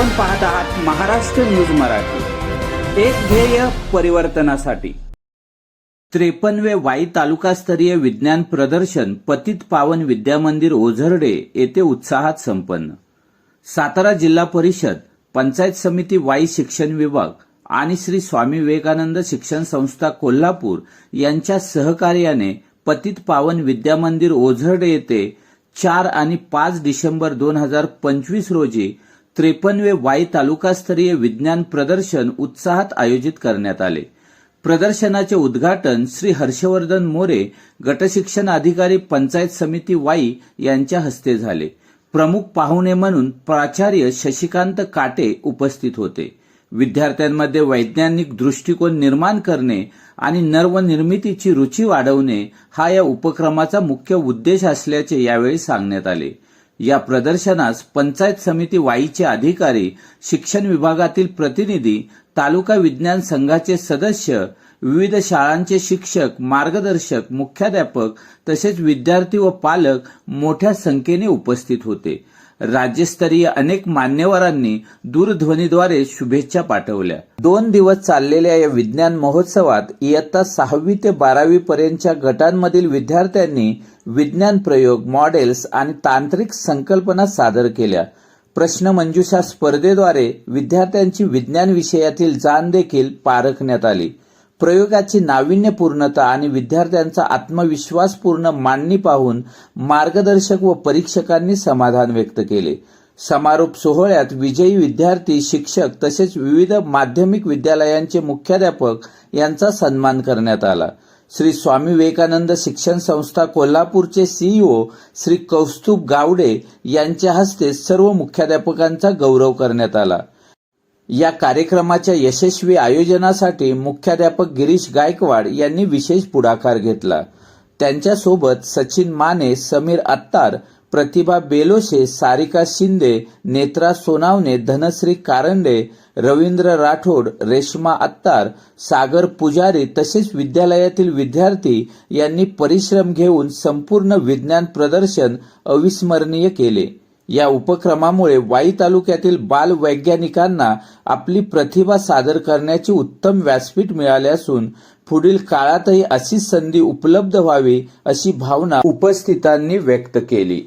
आपण पाहत आहात महाराष्ट्र न्यूज मराठी. एक ध्येय परिवर्तनासाठी. त्रेपन्नवे वाई तालुकास्तरीय विज्ञान प्रदर्शन पतित पावन विद्यामंदिर ओझरडे येथे उत्साहात संपन्न. सातारा जिल्हा परिषद पंचायत समिती वाई शिक्षण विभाग आणि श्री स्वामी विवेकानंद शिक्षण संस्था कोल्हापूर यांच्या सहकार्याने पतित पावन विद्यामंदिर ओझरडे येथे चार आणि पाच डिसेंबर दोन हजार पंचवीस रोजी त्रेपन्नवे वाई तालुकास्तरीय विज्ञान प्रदर्शन उत्साहात आयोजित करण्यात आले. प्रदर्शनाचे उद्घाटन श्री हर्षवर्धन मोरे गटशिक्षण अधिकारी पंचायत समिती वाई यांच्या हस्ते झाले. प्रमुख पाहुणे म्हणून प्राचार्य शशिकांत काटे उपस्थित होते. विद्यार्थ्यांमध्ये वैज्ञानिक दृष्टिकोन निर्माण करणे आणि नर्वनिर्मितीची रुची वाढवणे हा या उपक्रमाचा मुख्य उद्देश असल्याचे यावेळी सांगण्यात आले. या प्रदर्शनास पंचायत समिती वाईचे अधिकारी शिक्षण विभागातील प्रतिनिधी तालुका विज्ञान संघाचे सदस्य विविध शाळांचे शिक्षक मार्गदर्शक मुख्याध्यापक तसेच विद्यार्थी व पालक मोठ्या संख्येने उपस्थित होते. राज्यस्तरीय अनेक मान्यवरांनी दूरध्वनीद्वारे शुभेच्छा पाठवल्या. दोन दिवस चाललेल्या या विज्ञान महोत्सवात इयत्ता सहावी ते बारावी पर्यंतच्या गटांमधील विद्यार्थ्यांनी विज्ञान प्रयोग मॉडेल्स आणि तांत्रिक संकल्पना सादर केल्या. प्रश्नमंजुषा स्पर्धेद्वारे विद्यार्थ्यांची विज्ञान विषयातील जाण देखील पारखण्यात आली. प्रयोगाची नाविन्यपूर्णता आणि विद्यार्थ्यांचा आत्मविश्वासपूर्ण मांडणी पाहून मार्गदर्शक व परीक्षकांनी समाधान व्यक्त केले. समारोप सोहळ्यात विजयी विद्यार्थी शिक्षक तसेच विविध माध्यमिक विद्यालयांचे मुख्याध्यापक यांचा सन्मान करण्यात आला. श्री स्वामी विवेकानंद शिक्षण संस्था कोल्हापूरचे सीईओ श्री कौस्तुभ गावडे यांच्या हस्ते सर्व मुख्याध्यापकांचा गौरव करण्यात आला. या कार्यक्रमाच्या यशस्वी आयोजनासाठी मुख्याध्यापक गिरीश गायकवाड यांनी विशेष पुढाकार घेतला. त्यांच्यासोबत सचिन माने समीर अत्तार प्रतिभा बेलोशे सारिका शिंदे नेत्रा सोनावणे धनश्री कारंडे रवींद्र राठोड रेश्मा अत्तार सागर पुजारी तसेच विद्यालयातील विद्यार्थी यांनी परिश्रम घेऊन संपूर्ण विज्ञान प्रदर्शन अविस्मरणीय केले. या उपक्रमामुळे वाई तालुक्यातील बाल वैज्ञानिकांना आपली प्रतिभा सादर करण्याची उत्तम व्यासपीठ मिळाले असून पुढील काळातही अशी संधी उपलब्ध व्हावी अशी भावना उपस्थितांनी व्यक्त केली.